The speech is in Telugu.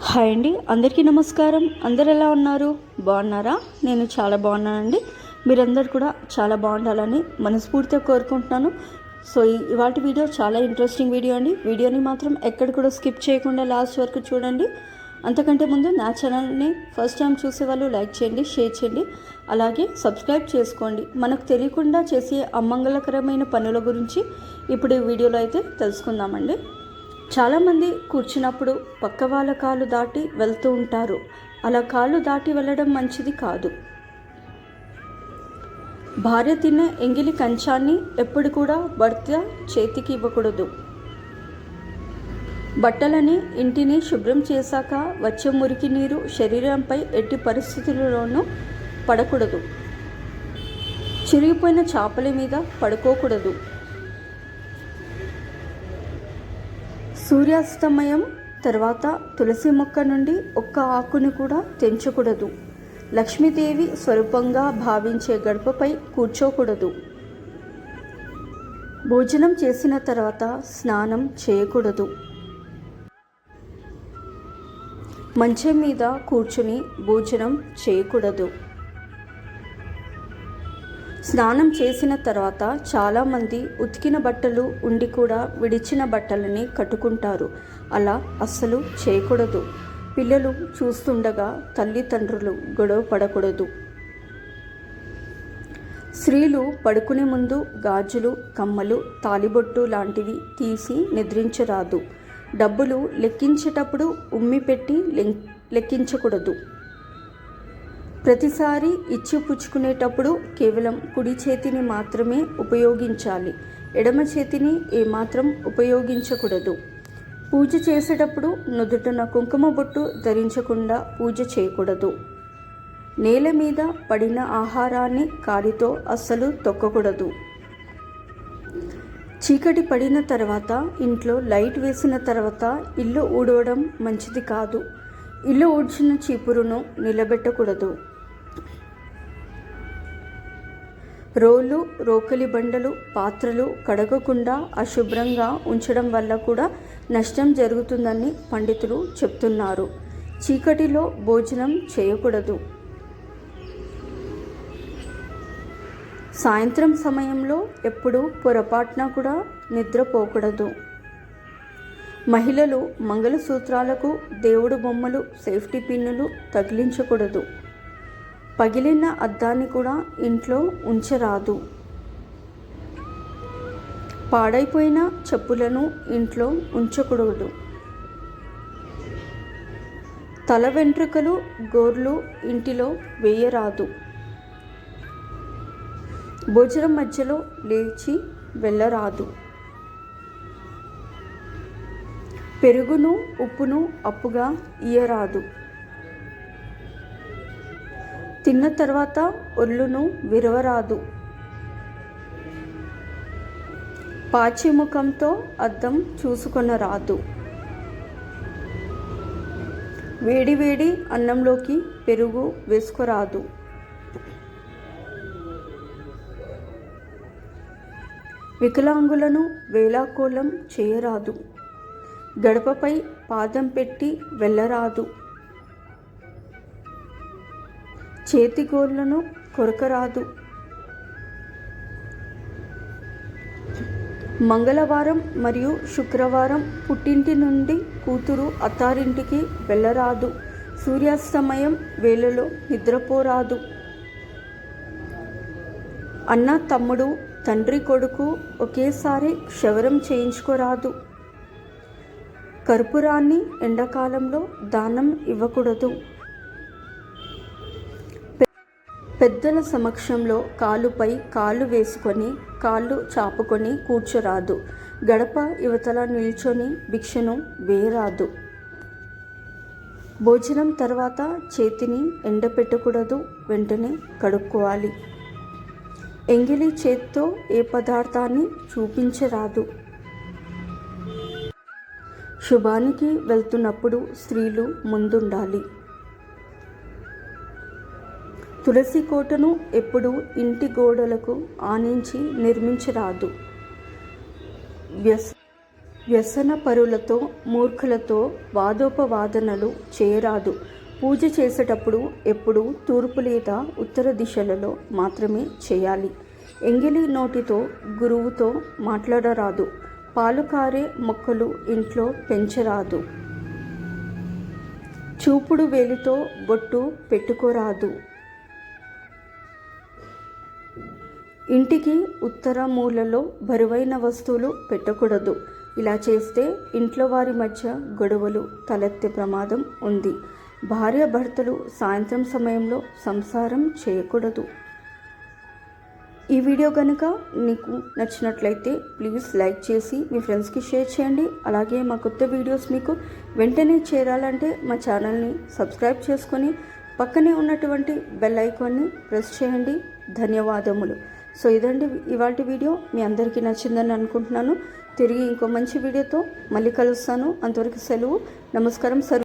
హాయ్ అండి అందరికీ నమస్కారం. అందరు ఎలా ఉన్నారు? బాగున్నారా? నేను చాలా బాగున్నానండి. మీరందరు కూడా చాలా బాగుండాలని మనస్ఫూర్తిగా కోరుకుంటున్నాను. సో ఈ- ఇవాటి వీడియో చాలా ఇంట్రెస్టింగ్ వీడియో అండి. వీడియోని మాత్రం ఎక్కడ కూడా స్కిప్ చేయకుండా లాస్ట్ వరకు చూడండి. అంతకంటే ముందు నా ఛానల్ని ఫస్ట్ టైం చూసే వాళ్ళు లైక్ చేయండి షేర్ చేయండి. అలాగే సబ్స్క్రైబ్ చేసుకోండి. మనకు తెలియకుండా చేసే అమంగళకరమైన పనుల గురించి ఇప్పుడు ఈ వీడియోలో అయితే తెలుసుకుందామండి. చాలామంది కూర్చున్నప్పుడు పక్క వాళ్ళ కాలు దాటి వెళ్తూ ఉంటారు. అలా కాళ్ళు దాటి వెళ్ళడం మంచిది కాదు. భార్య తినే ఎంగిలి కంచాన్ని ఎప్పుడు కూడా భర్త చేతికి ఇవ్వకూడదు. బట్టలని ఇంటిని శుభ్రం చేశాక వచ్చే మురికి నీరు శరీరంపై ఎట్టి పరిస్థితులలోనూ పడకూడదు. చిరిగిపోయిన చేపల మీద పడుకోకూడదు. సూర్యాస్తమయం తర్వాత తులసి మొక్క నుండి ఒక్క ఆకుని కూడా తెంచకూడదు. లక్ష్మీదేవి స్వరూపంగా భావించే గడపపై కూర్చోకూడదు. భోజనం చేసిన తర్వాత స్నానం చేయకూడదు. మంచం మీద కూర్చుని భోజనం చేయకూడదు. స్నానం చేసిన తర్వాత చాలామంది ఉతికిన బట్టలు ఉండి కూడా విడిచిన బట్టలని కట్టుకుంటారు. అలా అస్సలు చేయకూడదు. పిల్లలు చూస్తుండగా తల్లిదండ్రులు గొడవ పడకూడదు. స్త్రీలు పడుకునే ముందు గాజులు కమ్మలు తాలిబొట్టు లాంటివి తీసి నిద్రించరాదు. డబ్బులు లెక్కించేటప్పుడు ఉమ్మి పెట్టి లెక్కించకూడదు. ప్రతిసారి ఇచ్చి పుచ్చుకునేటప్పుడు కేవలం కుడి చేతిని మాత్రమే ఉపయోగించాలి. ఎడమ చేతిని ఏమాత్రం ఉపయోగించకూడదు. పూజ చేసేటప్పుడు నుదుటన కుంకుమ బొట్టు ధరించకుండా పూజ చేయకూడదు. నేల మీద పడిన ఆహారాన్ని కాలితో అస్సలు తొక్కకూడదు. చీకటి పడిన తర్వాత ఇంట్లో లైట్ వేసిన తర్వాత ఇల్లు ఊడవడం మంచిది కాదు. ఇల్లు ఊడ్చిన చీపురును నిలబెట్టకూడదు. రోలు రోకలి బండలు పాత్రలు కడగకుండా అశుభ్రంగా ఉంచడం వల్ల కూడా నష్టం జరుగుతుందని పండితులు చెప్తున్నారు. చీకటిలో భోజనం చేయకూడదు. సాయంత్రం సమయంలో ఎప్పుడూ పొరపాటున కూడా నిద్రపోకూడదు. మహిళలు మంగళసూత్రాలకు దేవుడు బొమ్మలు సేఫ్టీ పిన్నులు తగిలించకూడదు. పగిలిన అద్దాన్ని కూడా ఇంట్లో ఉంచరాదు. పాడైపోయిన చెప్పులను ఇంట్లో ఉంచకూడదు. తల వెంట్రుకలు గోర్లు ఇంటిలో వేయరాదు. భోజనం మధ్యలో లేచి వెళ్ళరాదు. పెరుగును ఉప్పును అప్పుగా ఇయ్యరాదు. తిన్న తర్వాత ఒళ్ళును విరవరాదు. పాచి ముఖంతో అద్దం చూసుకొనరాదు. వేడి వేడి అన్నంలోకి పెరుగు వేసుకోరాదు. వికలాంగులను వేలాకోళం చేయరాదు. గడపపై పాదం పెట్టి వెళ్ళరాదు. చేతిగోళ్ళను కొరకరాదు. మంగళవారం మరియు శుక్రవారం పుట్టింటి నుండి కూతురు అత్తారింటికి వెళ్ళరాదు. సూర్యాస్తమయం వేళలో నిద్రపోరాదు. అన్న తమ్ముడు తండ్రి కొడుకు ఒకేసారి క్షవరం చేయించుకోరాదు. కర్పూరాన్ని ఎండాకాలంలో దానం ఇవ్వకూడదు. పెద్దల సమక్షంలో కాలుపై కాలు వేసుకొని కాళ్ళు చాపుకొని కూర్చోరాదు. గడప యువతల నిల్చొని భిక్షను వేరాదు భోజనం తర్వాత చేతిని ఎండపెట్టకూడదు వెంటనే కడుక్కోవాలి. ఎంగిలి చేత్తో ఏ పదార్థాన్ని చూపించరాదు. శుభానికి వెళ్తున్నప్పుడు స్త్రీలు ముందుండాలి. తులసి కోటను ఎప్పుడూ ఇంటి గోడలకు ఆనించి నిర్మించరాదు. వ్యస్ వ్యసన పరులతో మూర్ఖులతో వాదోపవాదనలు చేయరాదు. పూజ చేసేటప్పుడు ఎప్పుడూ తూర్పు లేదా ఉత్తర దిశలలో మాత్రమే చేయాలి. ఎంగిలి నోటితో గురువుతో మాట్లాడరాదు. పాలు కారే మొక్కలు ఇంట్లో పెంచరాదు. చూపుడు వేలితో బొట్టు పెట్టుకోరాదు. ఇంటికి ఉత్తర మూలలో బరువైన వస్తువులు పెట్టకూడదు. ఇలా చేస్తే ఇంట్లో వారి మధ్య గొడవలు తలెత్తే ప్రమాదం ఉంది. భార్య భర్తలు సాయంత్రం సమయంలో సంసారం చేయకూడదు. ఈ వీడియో కనుక మీకు నచ్చినట్లయితే ప్లీజ్ లైక్ చేసి మీ ఫ్రెండ్స్కి షేర్ చేయండి. అలాగే మా కొత్త వీడియోస్ మీకు వెంటనే చేరాలంటే మా ఛానల్ని సబ్స్క్రైబ్ చేసుకొని పక్కనే ఉన్నటువంటి బెల్ ఐకాన్ని ప్రెస్ చేయండి. ధన్యవాదములు. సో ఇదండి ఇవాళ వీడియో. మీ అందరికీ నచ్చిందని అనుకుంటున్నాను. తిరిగి ఇంకో మంచి వీడియోతో మళ్ళీ కలుస్తాను. అంతవరకు సెలవు. నమస్కారం సర్